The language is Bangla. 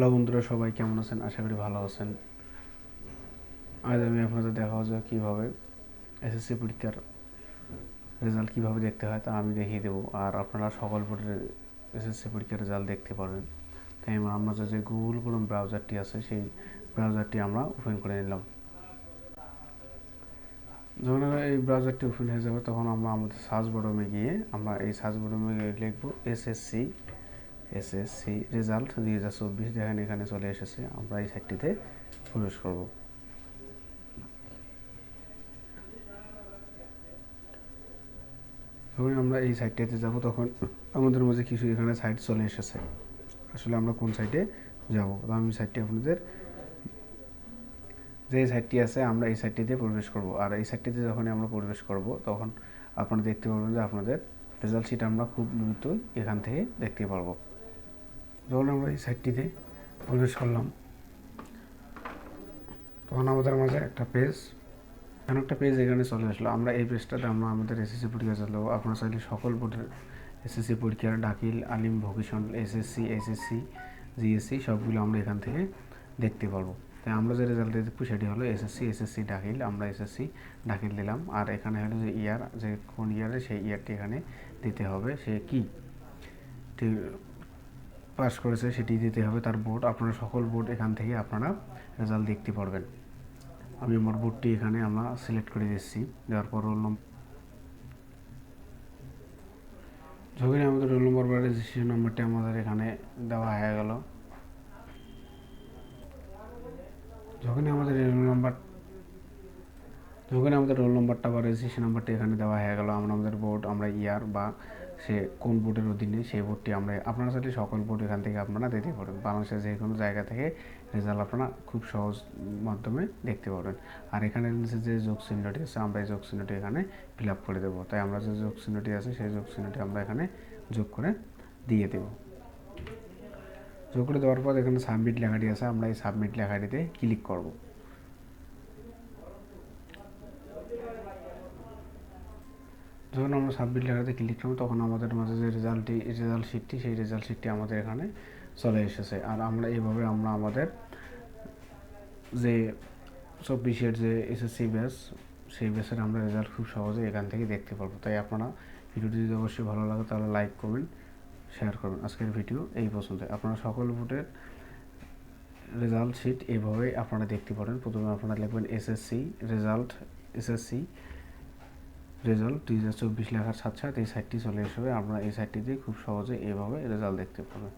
হ্যালো বন্ধুরা, সবাই কেমন আছেন? আশা করি ভালো আছেন। আজ আমি আপনাদের দেখাবো যে কীভাবে এসএসসি পরীক্ষার রেজাল্ট কীভাবে দেখতে হয় তা আমি দেখিয়ে দেবো। আর আপনারা সকল বোর্ডের এসএসসি পরীক্ষার রেজাল্ট দেখতে পারবেন। তাই আমরা যে গুগল ক্রোম ব্রাউজারটি আছে, সেই ব্রাউজারটি আমরা ওপেন করে নিলাম। যখন এই ব্রাউজারটি ওপেন হয়ে যাবে, তখন আমরা আমাদের সার্চ বটমে গিয়ে আমরা এই সার্চ বটমে লিখব এসএসসি এসএসসি রেজাল্ট দুই হাজার চব্বিশ দেখেন এখানে চলে এসেছে। আমরা এই সাইটটিতে প্রবেশ করব। যখন আমরা এই সাইটটিতে যাব, তখন আমাদের মাঝে কিছু এখানে সাইট চলে এসেছে। আসলে আমরা কোন সাইটে যাব? তো আমি সাইটটি আপনাদের যে সাইটটি আছে, আমরা এই সাইটটিতে প্রবেশ করব। আর এই সাইটটিতে যখন আমরা প্রবেশ করব, তখন আপনারা দেখতে পারবেন যে আপনাদের রেজাল্ট শিট আমরা খুব দ্রুতই এখান থেকে দেখতে পারব। যখন আমরা এই সাইটটিতে প্রবেশ করলাম। তখন আমাদের মাঝে একটা পেজ এখানে একটা পেজ এখানে চলে আসলো। আমরা এই পেজটাতে আমরা আমাদের এসএসসি পরীক্ষা চালাবো। আপনারা চাইলে সকল বোর্ডের এসএসসি পরীক্ষার ডাকিল আলিম ভোকেশনাল এসএসসি এসএসসি জিএসসি সবগুলো আমরা এখান থেকে দেখতে পারব। তাই আমরা যে রেজাল্ট দেখব সেটি হলো এসএসসি এসএসসি ডাকিল আমরা এসএসসি ডাকিল দিলাম। আর এখানে হলো যে ইয়ার যে কোন ইয়ারে সেই ইয়ারটি এখানে দিতে হবে। সে কি? পাস করেছে, সেটি দিতে হবে তার বোর্ড আপনারা সকল বোর্ড এখান থেকে আপনারা রেজাল্ট দেখতে পারবেন। আমি আমার বোর্ডটি এখানে আমরা সিলেক্ট করে দিচ্ছি। দেওয়ার পর রোল নম্বর যখনই আমাদের রোল নম্বর বা রেজিস্ট্রেশন নম্বরটি আমাদের এখানে দেওয়া হয়ে গেল। যখনই আমাদের রোল নম্বর যখনই আমাদের রোল নম্বরটা বা রেজিস্ট্রেশন নাম্বারটি এখানে দেওয়া হয়ে গেল। আমরা আমাদের বোর্ড আমরা ইয়ার বা সে কোন বোর্ডের অধীনে সেই বোর্ডটি আমরা আপনারা চাইলে সকল বোর্ড এখান থেকে আপনারা দিতে পারেন। বাংলাদেশের যে কোনো জায়গা থেকে রেজাল্ট আপনারা খুব সহজ মাধ্যমে দেখতে পারবেন। আর এখানে যে যোগ চিহ্নটি আছে, আমরা এই যোগ চিহ্নটি এখানে ফিল আপ করে দেবো। তাই আমরা যে যোগ চিহ্নটি আছে, সেই যোগ চিহ্নটি আমরা এখানে যোগ করে দিয়ে দেব। যোগ করে দেওয়ার পর এখানে সাবমিট লেখাটি আছে, আমরা এই সাবমিট লেখাটিতে ক্লিক করব যখন আমরা সাবমিট লেখাতে ক্লিক করব, তখন আমাদের মাঝে যে রেজাল্টটি রেজাল্ট শিটটি সেই রেজাল্ট শিটটি আমাদের এখানে চলে এসেছে। আর আমরা এইভাবে আমরা আমাদের যে চব্বিশের যে এসএসসি ব্যাস সেই ব্যাসের আমরা রেজাল্ট খুব সহজে এখান থেকে দেখতে পারব। তাই আপনারা ভিডিওটি যদি অবশ্যই ভালো লাগে, তাহলে লাইক করবেন শেয়ার করবেন। আজকের ভিডিও এই পর্যন্ত আপনারা সকল ভোটের রেজাল্ট শিট এইভাবে আপনারা দেখতে পারেন। প্রথমে আপনারা লিখবেন এসএসসি রেজাল্ট এসএসসি রেজাল্ট দুই হাজার চব্বিশ লেখার সাথে সাথে এই সাইটটি চলে আসবে আমরা এই সাইটটিতে খুব সহজে এভাবে রেজাল্ট দেখতে পাবেন